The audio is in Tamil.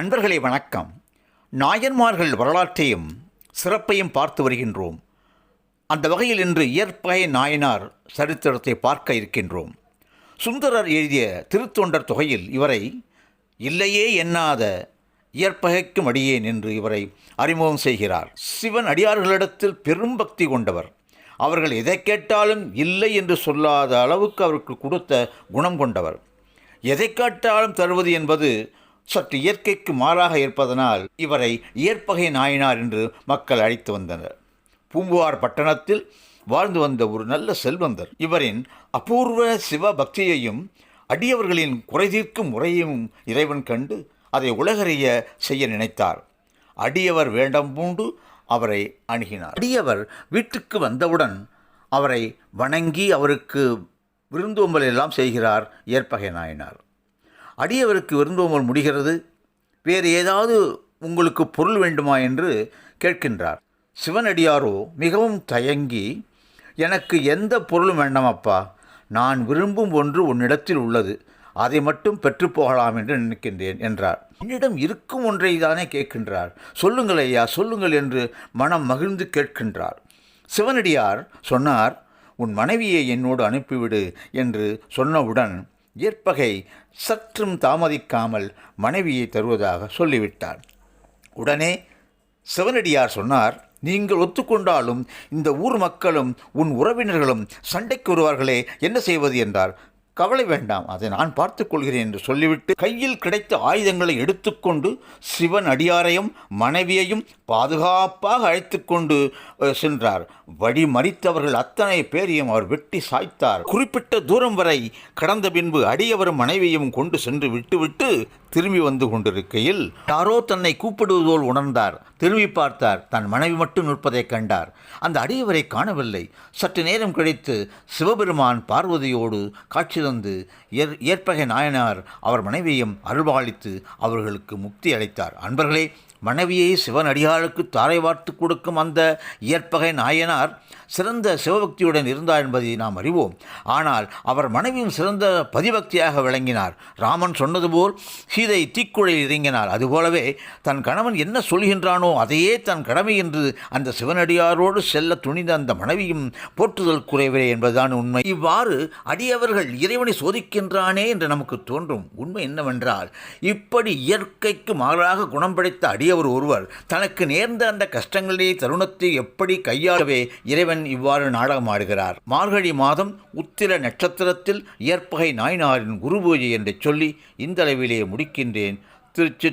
அன்பர்களே வணக்கம். நாயன்மார்கள் வரலாற்றையும் சிறப்பையும் பார்த்து வருகின்றோம். அந்த வகையில் இன்று இயற்பகை நாயனார் சரித்திரத்தை பார்க்க இருக்கின்றோம். சுந்தரர் எழுதிய திருத்தொண்டர் தொகையில் இவரை இல்லையே எண்ணாத இயற்பகைக்கும் அடியேன் என்று இவரை அறிமுகம் செய்கிறார். சிவன் அடியார்களிடத்தில் பெரும் பக்தி கொண்டவர். அவர்கள் எதை கேட்டாலும் இல்லை என்று சொல்லாத அளவுக்கு அவருக்கு கொடுத்த குணம் கொண்டவர். எதை காட்டாலும் தருவது என்பது சற்று இயற்கைக்கு மாறாக இருப்பதனால் இவரை இயற்பகை நாயனார் என்று மக்கள் அழைத்து வந்தனர். பூம்புவார் பட்டணத்தில் வாழ்ந்து வந்த ஒரு நல்ல செல்வந்தர். இவரின் அபூர்வ சிவ பக்தியையும் அடியவர்களின் குறைதீர்க்கும் முறையும் இறைவன் கண்டு அதை உலகறிய செய்ய நினைத்தார். அடியவர் வேடம் பூண்டு அவரை அணுகினார். அடியவர் வீட்டுக்கு வந்தவுடன் அவரை வணங்கி அவருக்கு விருந்தோம்பல் எல்லாம் செய்கிறார் ஏற்பகை நாயனார். அடியவருக்கு விருந்தோம்பல் முடிகிறது. வேறு ஏதாவது உங்களுக்கு பொருள் வேண்டுமா என்று கேட்கின்றார். சிவனடியாரோ மிகவும் தயங்கி எனக்கு எந்த பொருளும் வேண்டாம் அப்பா நான் விரும்பும் ஒன்று உன்னிடத்தில் உள்ளது. அதை மட்டும் பெற்றுப்போகலாம் என்று நினைக்கின்றேன் என்றார். என்னிடம் இருக்கும் ஒன்றை தானே கேட்கின்றார். சொல்லுங்கள் ஐயா சொல்லுங்கள் என்று மனம் மகிழ்ந்து கேட்கின்றார். சிவனடியார் சொன்னார் உன் மனைவியை என்னோடு அனுப்பிவிடு என்று சொன்னவுடன் ஏற்பகை சற்றும் தாமதிக்காமல் மனைவியை தருவதாக சொல்லிவிட்டார் உடனே சிவனடியார் சொன்னார் நீங்கள் ஒத்துக்கொண்டாலும் இந்த ஊர் மக்களும் உன் உறவினர்களும் சண்டைக்கு வருவார்களே என்ன செய்வது? என்றார். கவலை வேண்டாம் அதை நான் பார்த்துக்கொள்கிறேன் என்று சொல்லிவிட்டு கையில் கிடைத்த ஆயுதங்களை எடுத்துக்கொண்டு சிவன் அடியாரையும் மனைவியையும் பாதுகாப்பாக அழைத்து கொண்டு சென்றார். வழி மறித்தவர்கள் அத்தனை பேரையும் அவர் வெட்டி சாய்த்தார். குறிப்பிட்ட தூரம் வரை கடந்த பின்பு அடியவரும் மனைவியையும் கொண்டு சென்று விட்டுவிட்டு திரும்பி வந்து கொண்டிருக்கையில் யாரோ தன்னை கூப்பிடுவது போல் உணர்ந்தார். திரும்பி பார்த்தார். தன் மனைவி மட்டும் நிற்பதைக் கண்டார். அந்த அடியவரை காணவில்லை. சற்று நேரம் கழித்து சிவபெருமான் பார்வதியோடு காட்சி தந்து ஏற் ஏற்பகை நாயனார் அவர் மனைவியையும் அருள்பாலித்து அவர்களுக்கு முக்தி அளித்தார். அன்பர்களே மனைவியை சிவனடியாளுக்கு தாரை வார்த்து கொடுக்கும் அந்த இயற்பகை நாயனார் சிறந்த சிவபக்தியுடன் இருந்தார் என்பதை நாம் அறிவோம். ஆனால் அவர் மனைவியும் சிறந்த பதிபக்தியாக விளங்கினார். ராமன் சொன்னது போல் சீதை தீக்குழையில் இறங்கினார் அதுபோலவே தன் கணவன் என்ன சொல்கின்றானோ அதையே தன் கடமை என்று அந்த சிவனடியாரோடு செல்ல துணிந்த அந்த மனைவியும் போற்றுதல் குறைவரே என்பதுதான் உண்மை. இவ்வாறு அடியவர்கள் இறைவனை சோதிக்கின்றானே என்று நமக்கு தோன்றும். உண்மை என்னவென்றால் இப்படி இயற்கைக்கு மாறாக குணம் படைத்த அடியவர் ஒருவர் தனக்கு நேர்ந்த அந்த கஷ்டங்களிலே தருணத்தை எப்படி கையாளவே இறைவன் இவ்வாறு நாடகமாடுகிறார் மார்கழி மாதம் உத்திர நட்சத்திரத்தில் இயற்பகை நாய்னாரின் குரு பூஜை என்று சொல்லி இந்த அளவிலே முடிக்கின்றேன். திருச்சி